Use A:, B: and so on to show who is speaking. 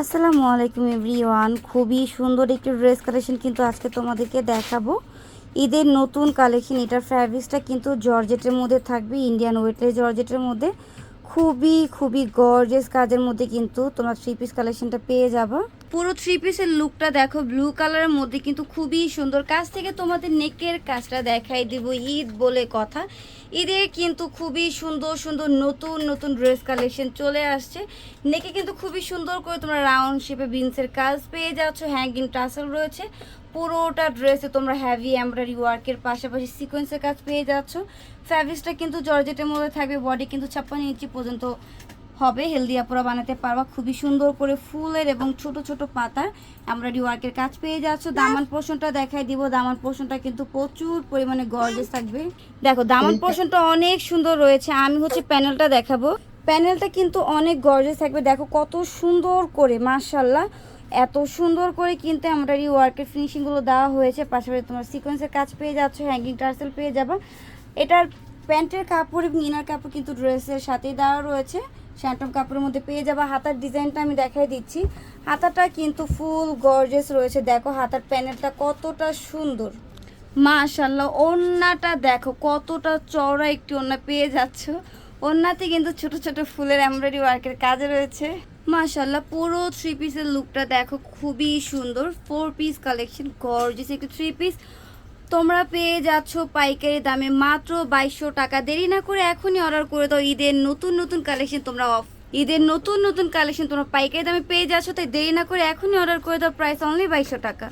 A: আসসালামু আলাইকুম এভরিওয়ান। খুবই সুন্দর একটি ড্রেস কালেকশন কিন্তু আজকে তোমাদেরকে দেখাবো। ঈদের নতুন কালেকশন, এটার ফ্যাব্রিক্সটা কিন্তু জর্জেটের মধ্যে থাকবে ইন্ডিয়ান ওয়েটলেস জর্জেটের মধ্যে। খুবই খুবই গর্জেস কাজের মধ্যে কিন্তু তোমরা থ্রি পিস কালেকশনটা পেয়ে যাবা। পুরো থ্রি পিসের লুকটা দেখো ব্লু কালারের মধ্যে কিন্তু খুবই সুন্দর। কাজ থেকে তোমাদের নেকের কাজটা দেখাই দিব ঈদ বলে কথা। ঈদের কিন্তু খুবই সুন্দর সুন্দর নতুন নতুন ড্রেস কালেকশন চলে আসছে। নেকে কিন্তু খুবই সুন্দর করে তোমরা রাউন্ড শেপে বিনসের কাজ পেয়ে যাচ্ছ হ্যাঙ্গিং টাসেল রয়েছে। পুরোটা ড্রেসে তোমরা হ্যাভি এমব্রয়ডারি ওয়ার্কের পাশাপাশি সিকোয়েন্সের কাজ পেয়ে যাচ্ছ। ফ্যাব্রিক্সটা কিন্তু জর্জেটের মধ্যে থাকবে বডি কিন্তু ছাপ্পান্ন ইঞ্চি পর্যন্ত হবে হেলদি আপুরা বানাতে পারবা। খুবই সুন্দর করে ফুলের এবং ছোট ছোট পাতার এমব্রয়ডারি ওয়ার্কের কাজ পেয়ে যাচ্ছ। দামান পোর্শনটা দেখাই দিব। দামান পোর্শনটা কিন্তু প্রচুর পরিমাণে গর্জেস থাকবে। দেখো দামান পোর্শনটা অনেক সুন্দর রয়েছে। আমি হচ্ছে প্যানেলটা দেখাবো। প্যানেলটা কিন্তু অনেক গর্জেস থাকবে। দেখো কত সুন্দর করে মাশাল্লাহ এত সুন্দর করে কিন্তু এমব্রয়ডারি ওয়ার্কের ফিনিশিংগুলো দেওয়া হয়েছে। পাশাপাশি তোমার সিকোয়েন্সের কাজ পেয়ে যাচ্ছ হ্যাঙ্গিং টার্সেল পেয়ে যাবা। এটার প্যান্টের কাপড় এবং ইনার কাপড় কিন্তু ড্রেসের সাথেই দেওয়া রয়েছে। শ্যান্টম কাপড়ের মধ্যে পেয়ে যাবা। হাতার ডিজাইনটা আমি দেখাই দিচ্ছি। হাতাটা কিন্তু ফুল গর্জেস রয়েছে। দেখো, হাতার প্যানেলটা কতটা সুন্দর। মাশাল্লাহ ওড়নাটা দেখো, কতটা চওড়া একটি ওড়না পেয়ে যাচ্ছ। ওড়নাতে কিন্তু ছোট ছোট ফুলের এমব্রয়ডারি ওয়ার্কের কাজ রয়েছে। মাশাল্লাহ পুরো থ্রি পিসের লুকটা দেখো, খুবই সুন্দর। ফোর পিস কালেকশন গর্জেস একটি থ্রি পিস তোমরা পেয়ে যাচ্ছ পাইকারি দামে মাত্র বাইশশো টাকা। দেরি না করে এখনই অর্ডার করে দাও। ঈদের নতুন নতুন কালেকশন তোমরা অফ ঈদের নতুন নতুন কালেকশন তোমরা পাইকারি দামে পেয়ে যাচ্ছ, তাই দেরি না করে এখনই অর্ডার করে দাও। প্রাইস অনলি বাইশশো টাকা।